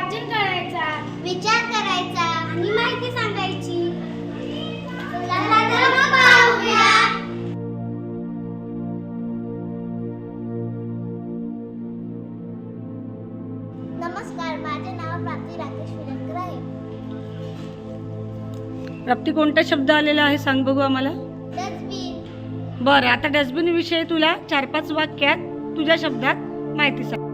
वाचन करायचा. विचार करायचा. आणि माहिती सांगायची. नमस्कार माझे नाव प्राप्ती राकेश विलंकर आहे. प्राप्ती कोणता शब्द आलेला आहे? सांग बघू आम्हाला. डस्टबिन. बरं आता डस्टबिन विषयी तुला चार पाच वाक्यात तुझ्या शब्दात माहिती सांग.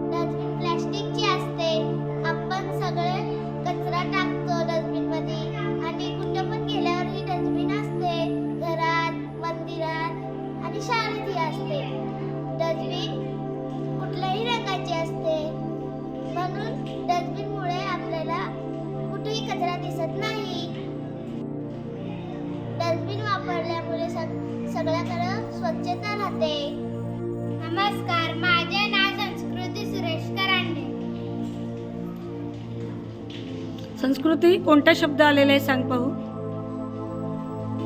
संस्कृती कोणता शब्द आलेला आहे सांग पाहू?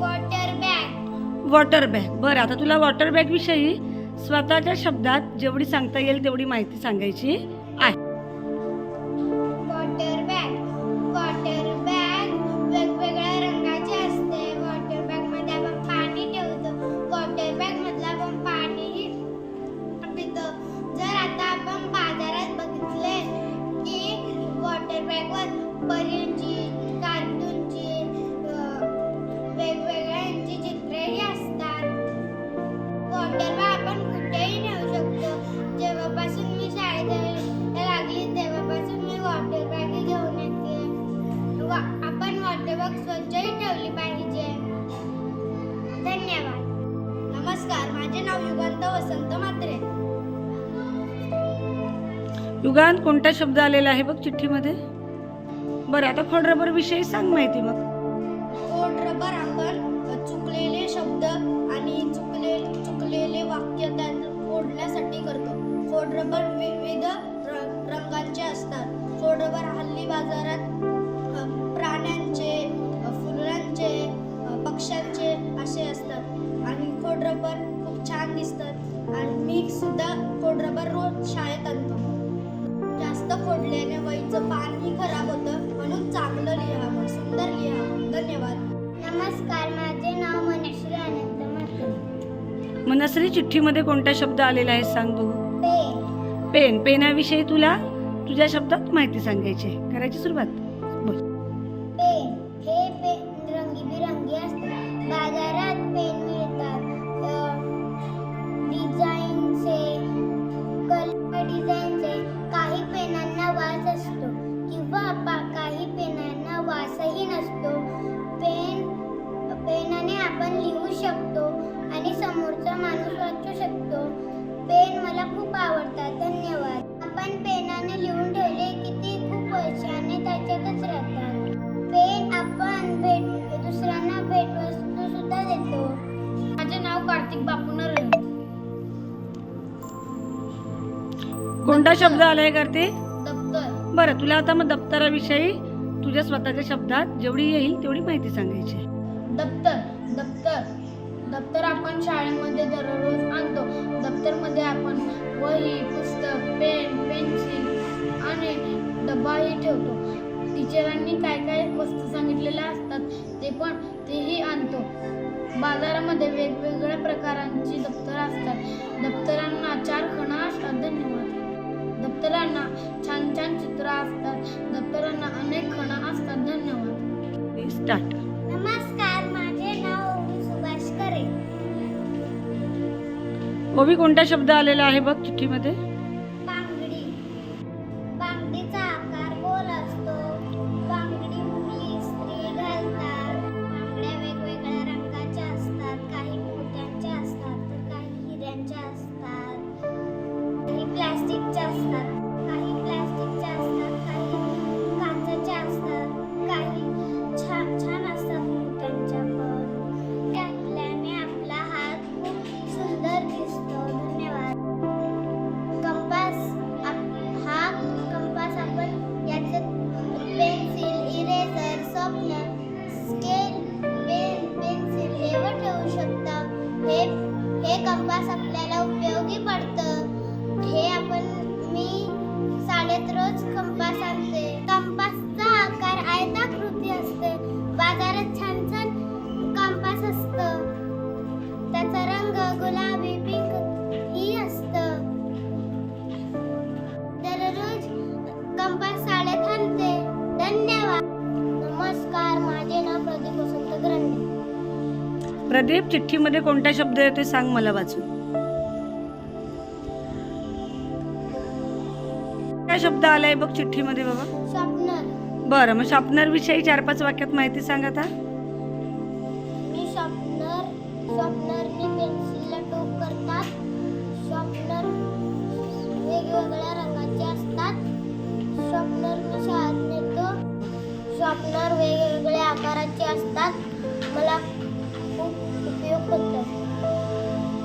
वॉटर बॅग वॉटर बॅग बरं आता तुला वॉटर बॅग विषयी स्वतःच्या शब्दात जेवढी सांगता येईल तेवढी माहिती सांगायची. बॅग स्वच्छही ठेवली पाहिजे. धन्यवाद. नमस्कार माझे नाव युगंत वसंत म्हात्रे. युगांत कोणता शब्द आलेला आहे बघ चिठ्ठीमध्ये? बरं आता खोडरबर विषयी सांग माहिती मग. कोड रबर आपण चुकलेले शब्द आणि चुकले चुकलेले वाक्य फोडण्यासाठी करतो. कोड रबर विविध रंगांचे असतात. कोड रबर हल्ली बाजारात रबर रोज शाळेत आणतो जास्त फोडल्याने वहीचं पानही खराब होतं म्हणून चांगलं लिहावं सुंदर लिहावं. धन्यवाद. नमस्कार माझे नाव मनश्री आनंद मात्र मनस्री चिठ्ठीमध्ये कोणता शब्द आलेला आहे सांग बघू. पेन. पेनाविषयी तुला तुझ्या शब्दात माहिती सांगायची आहे. करायची सुरुवात. त्याच्यातच राहतात पेन आपण भेट दुसऱ्यांना भेटवस्तू सुद्धा देतो. माझे नाव कार्तिक बापू नरळे कोणता शब्द आलाय करते दप्तर. बरं तुला आता मग दप्तराविषयी तुझ्या स्वतःच्या शब्दात जेवढी येईल तेवढी माहिती सांगायची. दप्तर दप्तर. दप्तर आपण शाळेमध्ये दररोज आणतो. दप्तरमध्ये आपण वही पुस्तक पेन पेन्सिल आणि डब्बाही ठेवतो. टीचरांनी काय काय वस्तू सांगितलेल्या असतात ते पण तेही आणतो. बाजारामध्ये वेगवेगळ्या प्रकारांची दप्तर असतात. दप्तरांना चार खणा असतात. धन्यवाद. दप्तरांना छान छान चित्र असतात. दप्तरांना अनेक खणा असतात. धन्यवाद. स्टार्ट नमस्कार. माझे नाव ओवी सुभाष करे ओवी कोणता शब्द आलेला आहे बघ चिठ्ठीमध्ये? प्रदीप चिठ्ठीमध्ये कोणता शब्द येतोय सांग मला वाचून. काय शब्द आलाय बघ चिठ्ठीमध्ये बाबा? बरं मग शार्पनर विषयी चार पाच वाक्यात माहिती सांग आता. मी पेन्सिलला टोक करतात. शॉर्पनर वेगवेगळ्या रंगाचे असतात. शॉर्पनर मी शाळेत नेतो. शॉर्पनर वेगवेगळ्या आकाराचे असतात. मला उपयोग होतो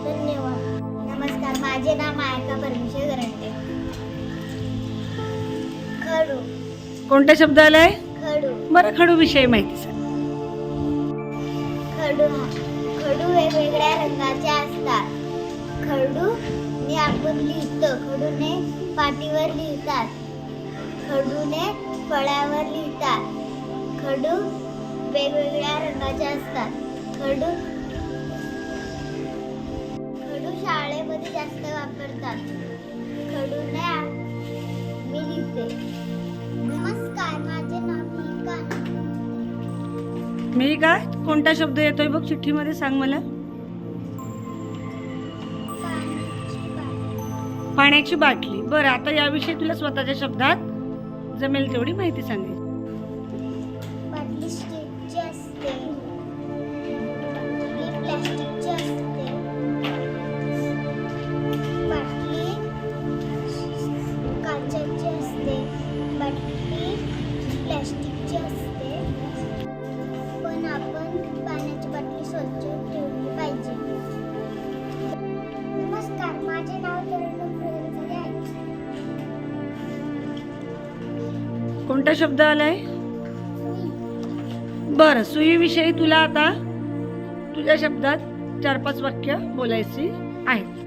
धन्यवाद. नमस्कार माझे नाव मायका परमेश्वर गरंटे खडू. कोणता शब्द आलाय? खडू. बरं खडू विषयी माहिती सांग. खडू हा. खडू वेगवेगळ्या रंगाचे असतात. खडूने आपण लिहितो. खडूने पाटीवर लिहितात. खडूने फळ्यावर लिहितात. खडू वेगवेगळ्या रंगाचे असतात. खडू खडू शाळेमध्ये जास्त वापरतात. खडूने मी लिहिते नमस्कार माझे नाव मिका मी का कोणता शब्द येतोय बघ चिठ्ठीमध्ये सांग मला. पाण्याची बाटली. बरं आता याविषयी तुला स्वतःच्या शब्दात जमेल तेवढी माहिती सांगायची कोणता शब्द आलाय? बरं सुईविषयी तुला आता तुझ्या शब्दात चार पाच वाक्य बोलायची आहेत.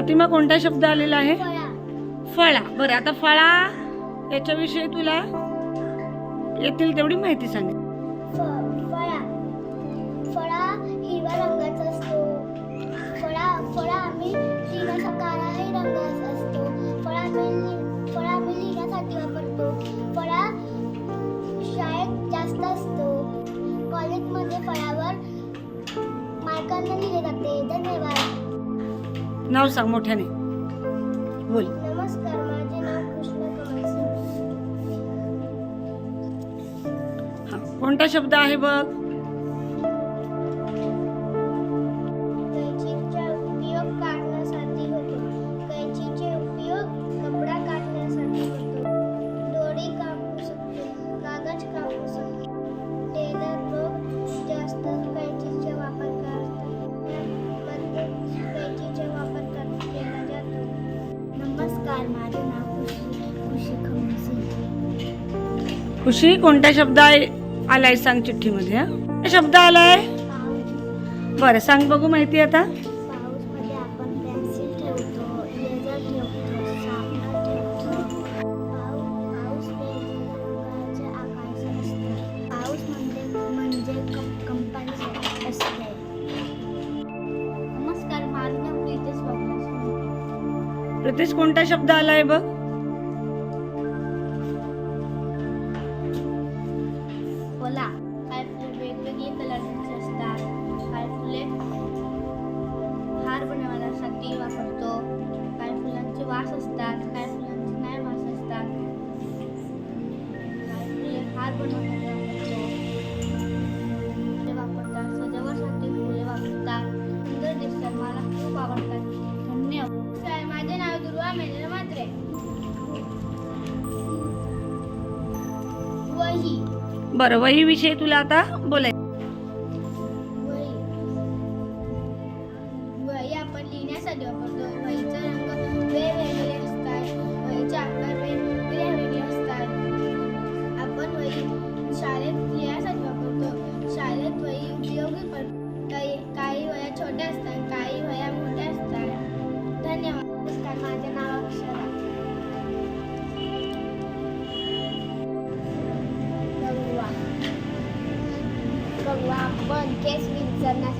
प्रतिमा कोणता शब्द आलेला आहे? फळा. बरं आता फळा याच्याविषयी तुला येतील तेवढी माहिती सांग नाव सांग मोठ्याने. बोल. नमस्कार माझे नाव कृष्ण कमल सिंग हा कोणता शब्द आहे बघ? खुशी कोणता शब्द आलाय सांग चिठ्ठीमध्ये हा? शब्द आलाय? बरं सांग बघू माहिती आता. म्हणजे म्हणजे नमस्कार प्रीतेश कोणता शब्द आलाय बघ? बरं वही विषय तुला आता बोलाय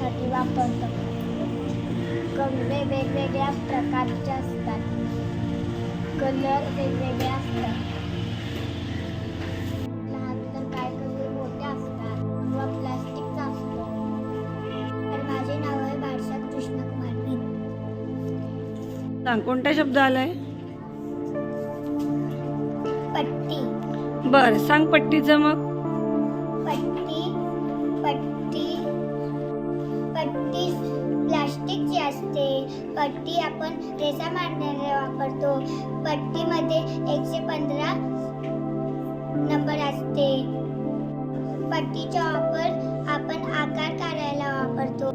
विंचरण्यासाठी वापरतो. कंगवे वेगवेगळ्या प्रकारचे असतात. कलर वेगवेगळे असतात. लहान तर काय कंगवे मोठे असतात. किंवा प्लास्टिकचा असतो. तर माझे नाव आहे कृष्णकुमार सांग कोणता शब्द आलाय? पट्टी. बर सांग पट्टीचं मग. पट्टी पट्टी पट्टी प्लास्टिकची असते पट्टी आपण रेसा मारण्याला वापरतो. पट्टीमध्ये एकशे पंधरा नंबर असते. पट्टीचा वापर आपण आकार काढायला वापरतो.